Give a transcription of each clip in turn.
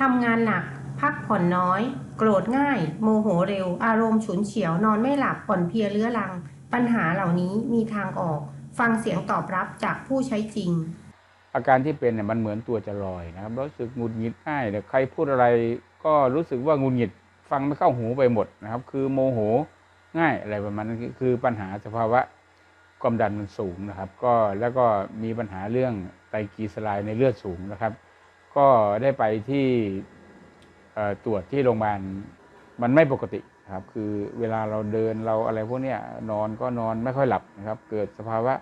ทำงานหนัก พักผ่อนน้อย โกรธง่าย โมโหเร็ว อารมณ์ฉุนเฉียวนอนไม่หลับผ่อนเพลียเรื้อรัง ปัญหาเหล่านี้มีทางออก ฟังเสียงตอบรับจากผู้ใช้จริง อาการที่เป็นเนี่ยมันเหมือนตัวจะลอยนะครับรู้สึกหงุดหงิดง่ายแต่ใครพูดอะไรก็รู้สึกว่าหงุดหงิดฟังไม่เข้าหูไปหมดนะครับ คือโมโหง่ายอะไรประมาณนั้นคือคือปัญหาสภาวะความดันมันสูงนะครับ ก็แล้วก็มีปัญหาเรื่องไตรกลีเซอไรด์ในเลือดสูงนะครับ ก็ได้ไปที่ตรวจที่โรงพยาบาลมันไม่ปกติครับ คือเวลาเราเดินเราอะไรพวกเนี้ยนอนก็นอนไม่ค่อยหลับนะครับ เกิดสภาวะ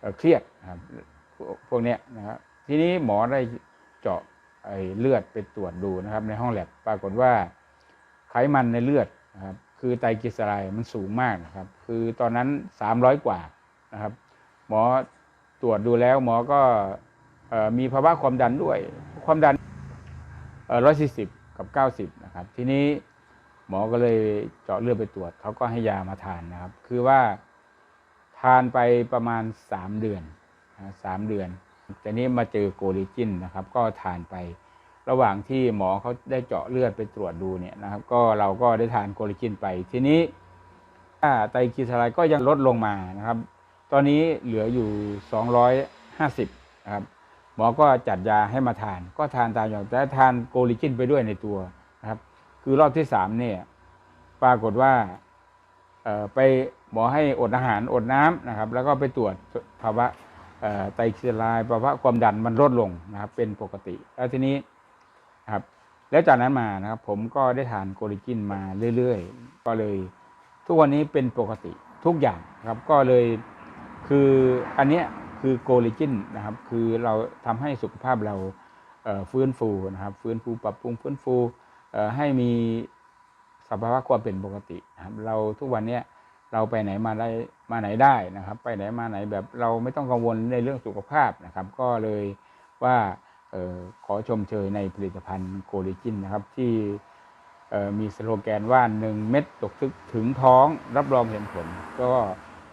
เเครียดครับพวกพวกเนี้ยนะครับทีนี้หมอได้เจาะไอ้เลือดไปตรวจดูนะครับ ในห้องแลบปรากฏว่าไขมันในเลือดนะครับ คือไตรกลีเซอไรด์มันสูงมากนะครับ คือตอนนั้น 300 กว่านะครับ หมอตรวจดูแล้วหมอก็ มีภาวะความดันด้วย ความดันร้อยสี่สิบกับ90นะครับ ทีนี้หมอก็เลยเจาะเลือดไปตรวจ เขาก็ให้ยามาทานนะครับ คือว่าทานไปประมาณ3เดือนสามเดือนแต่นี้มาเจอโกลิจินนะครับ ก็ทานไประหว่างที่หมอเขาได้เจาะเลือดไปตรวจดูเนี่ยนะครับ ก็เราก็ได้ทานโกลิจินไป ทีนี้ค่าไตรกลีเซอไรด์ก็ยังลดลงมานะครับ ตอนนี้เหลืออยู่ 250นะครับ หมอก็จัดยาให้มาทาน ก็ทานตามอย่างแต่ทานโกลิจินไปด้วยในตัวนะครับ คือรอบที่สามเนี่ยปรากฏว่าไปหมอให้อดอาหารอดน้ำนะครับ แล้วก็ไปตรวจภาวะไตรกลีเซอไรด์ภาวะความดันมันลดลงนะครับ เป็นปกติ แล้วทีนี้นครับ แล้วจากนั้นมานะครับ ผมก็ได้ทานโกลิจินมาเรื่อยๆ ก็เลย ทุกวันนี้เป็นปกติทุกอย่างครับ ก็เลยคืออันเนี้ย คือโกลิจินนะครับ คือเราทำให้สุขภาพเราเอ่อฟื้นฟูนะครับ ฟื้นฟูปรับปรุงฟื้นฟูให้มีสภาวะความเป็นปกตินะครับ เราทุกวันเนี้ยเราไปไหนมาได้มาไหนได้นะครับ ไปไหนมาไหนแบบเราไม่ต้องกังวลในเรื่องสุขภาพนะครับ ก็เลยว่าออขอชมเชยในผลิตภัณฑ์โกลิจินนะครับ ที่มีสโลแกนว่า1เม็ดตกทึกถึงท้องรับรองเห็นผล ก็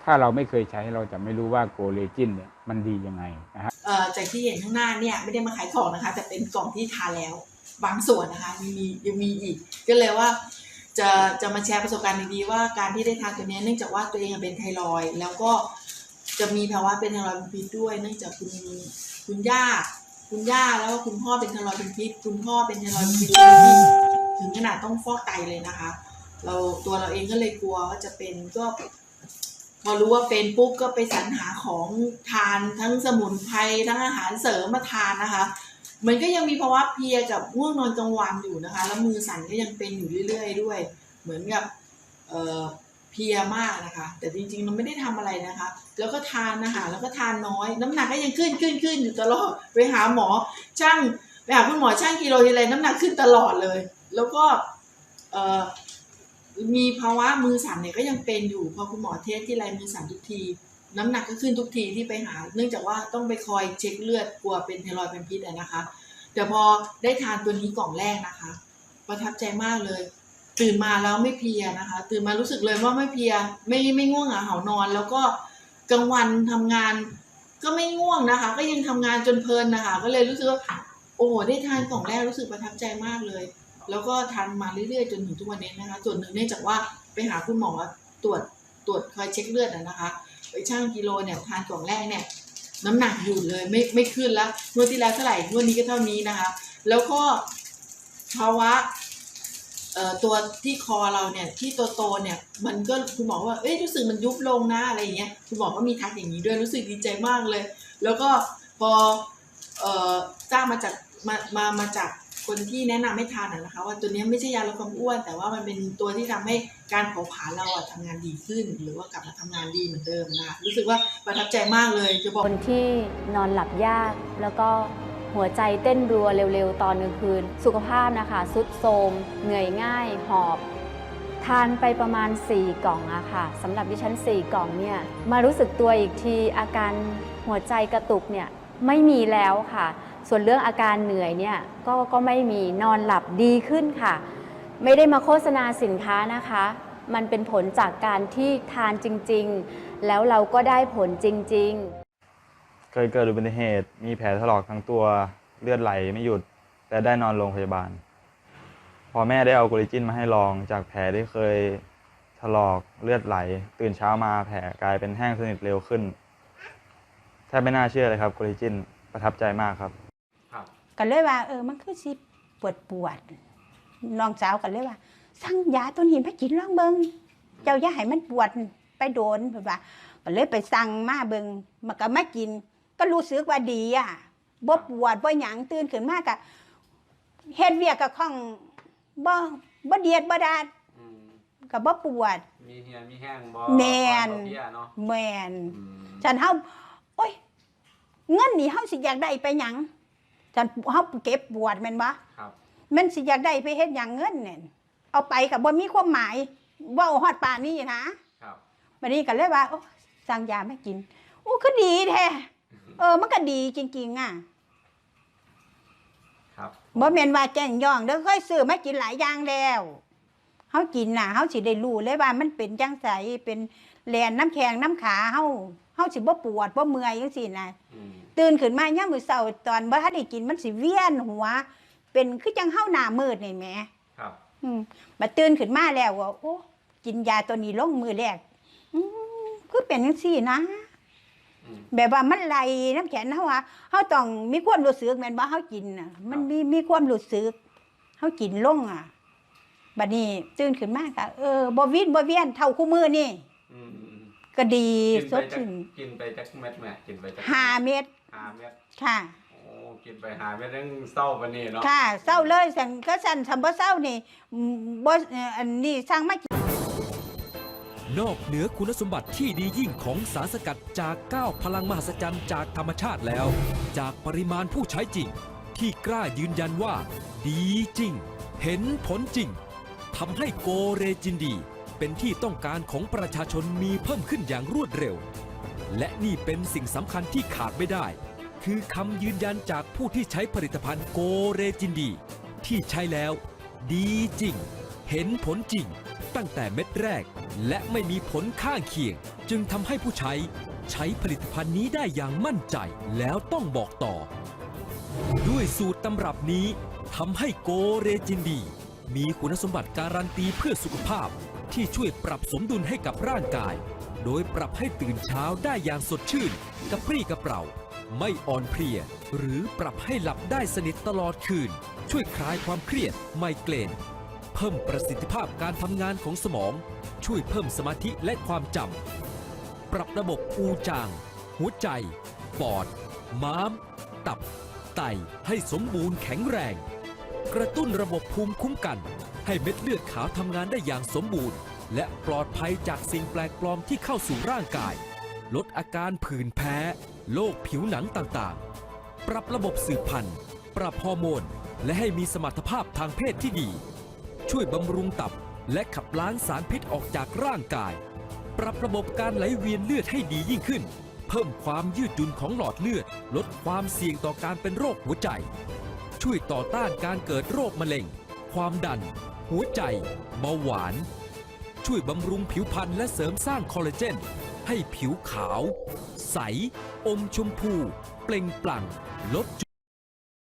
ถ้าเราไม่เคยใช้เราจะไม่รู้ว่าโกเลจินเนี่ย มันดียังไงนะฮะเอ่อจากที่เห็นข้างหน้าเนี่ยไม่ได้มาขายของนะคะ แต่เป็นกล่องที่ทาแล้ว บางส่วนนะคะยังมียังมีอีก ก็เลยว่าจะจะมาแชร์ประสบการณ์ดีๆว่าการที่ได้ทานตัวเนี้ยเนื่องจากว่าตัวเองเป็นไทรอยแล้วก็จะมีภาวะเป็นไทรอยเป็นพิษด้วย เนื่องจากคุณคุณย่าคุณย่าแล้วก็คุณพ่อเป็นไทรอยเป็นพิษคุณพ่อเป็นไทรอยเป็นพิษถึงขนาดต้องฟอกไตเลยนะคะ เราตัวเราเองก็เลยกลัวว่าจะเป็นก็ พอรู้ว่าเป็นปุ๊บก็ไปสรรหาของทานทั้งสมุนไพรทั้งอาหารเสริมมาทานนะคะ มันก็ยังมีภาวะเพลียกับง่วงนอนกลางวันอยู่นะคะ แล้วมือสั่นก็ยังเป็นอยู่เรื่อย ๆ ด้วย เหมือนกับเเพลียมากนะคะ แต่จริงๆเราไม่ได้ทำอะไรนะคะ แล้วก็ทานอาหารแล้วก็ทานน้อย น้ำหนักก็ยังขึ้นขึ้นขึ้นอยู่ตลอดไปหาหมอช่างไปหาคุณหมอช่างกิโลทีไรน้ำหนักขึ้นตลอดเลย แล้วก็เอ มีภาวะมือสั่นเนี่ยก็ยังเป็นอยู่พอคุณหมอเทสที่ไรมือสั่นทุกที น้ำหนักก็ขึ้นทุกทีที่ไปหา เนื่องจากว่าต้องไปคอยเช็คเลือดกลัวเป็นไทรอยด์เป็นพิษอะนะคะ แต่พอได้ทานตัวนี้กล่องแรกนะคะ ประทับใจมากเลย ตื่นมาแล้วไม่เพลียนะคะ ตื่นมารู้สึกเลยว่าไม่เพลียไม่ไม่ง่วงเหงาเหานอน แล้วก็กลางวันทำงานก็ไม่ง่วงนะคะ ก็ยังทำงานจนเพลินนะคะ ก็เลยรู้สึกว่าโอ้โหได้ทานกล่องแรกรู้สึกประทับใจมากเลย แล้วก็ทานมาเรื่อยๆ จนถึงทุกวันนี้นะคะ ส่วนหนึ่งเนื่องจากว่าไปหาคุณหมอตรวจตรวจคอยเช็คเลือดอะนะคะไปชั่งกิโลเนี่ยทานกล่องแรกเนี่ยน้ำหนักอยู่เลยไม่ไม่ขึ้นแล้วงวดที่แล้วเท่าไหร่งวดนี้ก็เท่านี้นะคะ แล้วก็ภาวะตัวที่คอเราเนี่ยที่โตโตๆเนี่ยมันก็คุณหมอว่าเอ้ยรู้สึกมันยุบลงนะอะไรอย่างเงี้ยคุณหมอก็มีทักอย่างนี้ด้วยรู้สึกดีใจมากเลย แล้วก็พอเอ่อทราบมาจากมามามาจาก คนที่แนะนำให้ทานนะคะ ว่าตัวนี้ไม่ใช่ยาลดความอ้วน แต่ว่ามันเป็นตัวที่ทำให้การเผาผลาญเราอะทำงานดีขึ้น หรือว่ากลับมาทำงานดีเหมือนเดิมนะรู้สึกว่าประทับใจมากเลยจะบอกคนที่นอนหลับยากแล้วก็หัวใจเต้นรัวเร็วๆ ตอนกลางคืน สุขภาพนะคะสุดโทรมเหนื่อยง่าย หอบ ทานไปประมาณ 4 กล่องอะค่ะสำหรับดิฉัน 4 กล่องเนี่ยมารู้สึกตัวอีกทีอาการหัวใจกระตุกเนี่ยไม่มีแล้วค่ะ ส่วนเรื่องอาการเหนื่อยเนี่ยก็ก็ไม่มีนอนหลับดีขึ้นค่ะ ไม่ได้มาโฆษณาสินค้านะคะ มันเป็นผลจากการที่ทานจริง ๆ แล้วเราก็ได้ผลจริง ๆ เคยเกิดอุบัติเหตุ มีแผลถลอกทั้งตัวเลือดไหลไม่หยุด แต่ได้นอนโรงพยาบาล พอแม่ได้เอากลิจินมาให้ลองจากแผลที่เคยถลอกเลือดไหล ตื่นเช้ามาแผลกลายเป็นแห้งสนิทเร็วขึ้นแทบไม่น่าเชื่อเลยครับกลิจินประทับใจมากครับ ก็เลยว่า เออมันคือสิปวดปวดน้องสาวก็เลยว่า สั่งยาตัวนี้มากินลองเบิงเจ้าอย่าให้มันปวดไปโดนเพิ่นว่าก็เลยไปสั่งมาเบิงมันก็มากิน ก็รู้สึกว่าดีอะบ่ปวดบ่หยังตื่นขึ้นมาก็เฮ็ดเวียกกับข้องบ่บ่เดียดบ่ดาดอืมก็บ่ปวด มีเฮียมีแห้งบ่แม่นบ่เพี้ยเนาะแม่นอืมฉันเฮาโอ้ยเงินนี่เฮาสิอยากได้ไปหยัง ฉันเฮาเก็บปวดแม่นบ่ครับมันสิอยากได้ไปเฮ็ดหยังเงินเนี่ยเอาไปกับบ่มีความหมายเว่าฮอดป่านนี้นะครับวันนี้ก็เลยว่าโอ้สั่งยามากินโอ้ก็ดีแท้เออ มันก็ดีจริงๆอะครับบ่แม่นว่าแจ้งย่องเด้อเคยซื้อมากินหลายอย่างแล้วเฮากินน่ะเฮาสิได้รู้เลยว่ามันเป็นจังไสเป็นแลนน้ำแข็งน้ำขาเฮาเฮาสิบ่ปวดบ่เมื่อยจังซี่น่ะอืม ตื่นขึ้นมายามมื้อเช้าตอนบ่ทันได้กินมันสิเวียนหัว เป็นคือจังเฮาหน้ามืดนี่แหมครับ อืมมาตื่นขึ้นมาแล้วว่าโอ้กินยาตัวนี้ลงมือแรกอืมคือเป็นจังซี่นะ อืม แบบว่ามันไหลน้ำแข็งเฮาว่าเฮาต้องมีความรู้สึกแม่นบ่เฮากินน่ะ มันมีมีความรู้สึกเฮากินลงอะบัดนี้ตื่นขึ้นมาก็เออบ่วินบ่เวียนเท่าคู่มือนี่ อืมอืมก็ดีกินสไปดจักชื่นกินไปจักเม็ดแม่กินไปจักห้าเม็ด ห้าเม็ดค่ะ โอ้กินไปห้าเม็ดยังเศร้าปานนี้เนาะค่ะเศร้าเลยสั่นก็สั่นสำบ่เศร้านี่อืมบ่เอ่ออันนี้สั่งมานอกเหนือคุณสมบัติที่ดียิ่งของสารสกัดจาก9พลังมหัศจรรย์จากธรรมชาติแล้ว จากปริมาณผู้ใช้จริง ที่กล้ายืนยันว่า ดีจริง เห็นผลจริงทำให้โกเรจินดี เป็นที่ต้องการของประชาชนมีเพิ่มขึ้นอย่างรวดเร็ว และนี่เป็นสิ่งสำคัญที่ขาดไม่ได้ คือคำยืนยันจากผู้ที่ใช้ผลิตภัณฑ์โกเรจินดี ที่ใช้แล้ว ดีจริง เห็นผลจริง ตั้งแต่เม็ดแรก และไม่มีผลข้างเคียง จึงทำให้ผู้ใช้ ใช้ผลิตภัณฑ์นี้ได้อย่างมั่นใจแล้วต้องบอกต่อ ด้วยสูตรตำรับนี้ทำให้โกเรจินดี มีคุณสมบัติการันตีเพื่อสุขภาพที่ช่วยปรับสมดุลให้กับร่างกาย โดยปรับให้ตื่นเช้าได้อย่างสดชื่น กระปรี้กระเปร่า ไม่อ่อนเพลีย หรือปรับให้หลับได้สนิทตลอดคืน ช่วยคลายความเครียดไมเกรนเพิ่มประสิทธิภาพการทำงานของสมอง ช่วยเพิ่มสมาธิและความจำ ปรับระบบอูจาง หัวใจ ปอด ม้าม ตับ ไตให้สมบูรณ์แข็งแรง กระตุ้นระบบภูมิคุ้มกัน ให้เม็ดเลือดขาวทำงานได้อย่างสมบูรณ์ และปลอดภัยจากสิ่งแปลกปลอมที่เข้าสู่ร่างกาย ลดอาการผื่นแพ้ โรคผิวหนังต่างๆ ปรับระบบสืบพันธุ์ ปรับฮอร์โมน และให้มีสมรรถภาพทางเพศที่ดี ช่วยบำรุงตับและขับล้างสารพิษออกจากร่างกาย ปรับระบบการไหลเวียนเลือดให้ดียิ่งขึ้น เพิ่มความยืดหยุ่นของหลอดเลือด ลดความเสี่ยงต่อการเป็นโรคหัวใจ ช่วยต่อต้านการเกิดโรคมะเร็ง ความดัน หัวใจ เบาหวาน ช่วยบำรุงผิวพรรณและเสริมสร้างคอลลาเจน ให้ผิวขาว ใส อมชมพู เปล่งปลั่ง ลดจุด